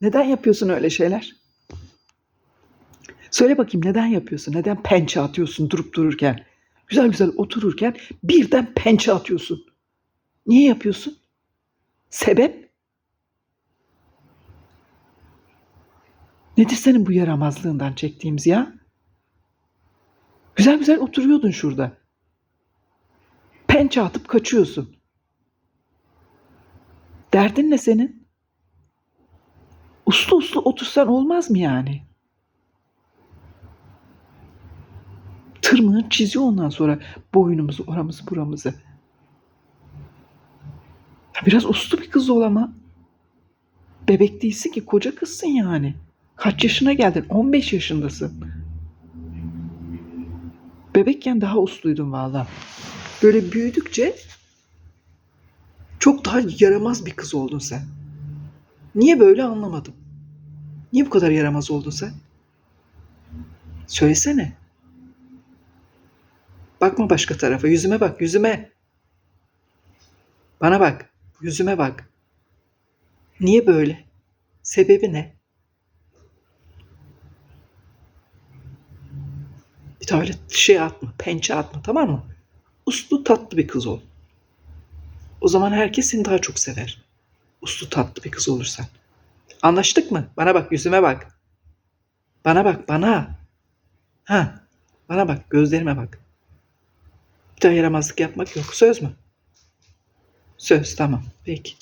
Neden yapıyorsun öyle şeyler? Söyle bakayım neden yapıyorsun? Neden pençe atıyorsun durup dururken? Güzel güzel otururken birden pençe atıyorsun. Niye yapıyorsun? Sebep? Nedir senin bu yaramazlığından çektiğimiz ya? Güzel güzel oturuyordun şurada. Pençe atıp kaçıyorsun. Derdin ne senin? Uslu uslu otursan olmaz mı yani? Tırmığı çiziyor ondan sonra boynumuzu, oramızı, buramızı. Ya biraz uslu bir kız ol ama. Bebek değilsin ki koca kızsın yani. Kaç yaşına geldin? 15 yaşındasın. Bebekken daha usluydun valla. Böyle büyüdükçe çok daha yaramaz bir kız oldun sen. Niye böyle anlamadım. Niye bu kadar yaramaz oldun sen? Söylesene. Bakma başka tarafa. Yüzüme bak, yüzüme. Bana bak. Yüzüme bak. Niye böyle? Sebebi ne? Bir daha öyle şey atma, pençe atma tamam mı? Uslu tatlı bir kız ol. O zaman herkes seni daha çok sever. Uslu tatlı bir kız olursan. Anlaştık mı? Bana bak, yüzüme bak. Bana bak, bana. Ha, bana bak, gözlerime bak. Bir daha yaramazlık yapmak yok. Söz mü? Söz, tamam. Peki.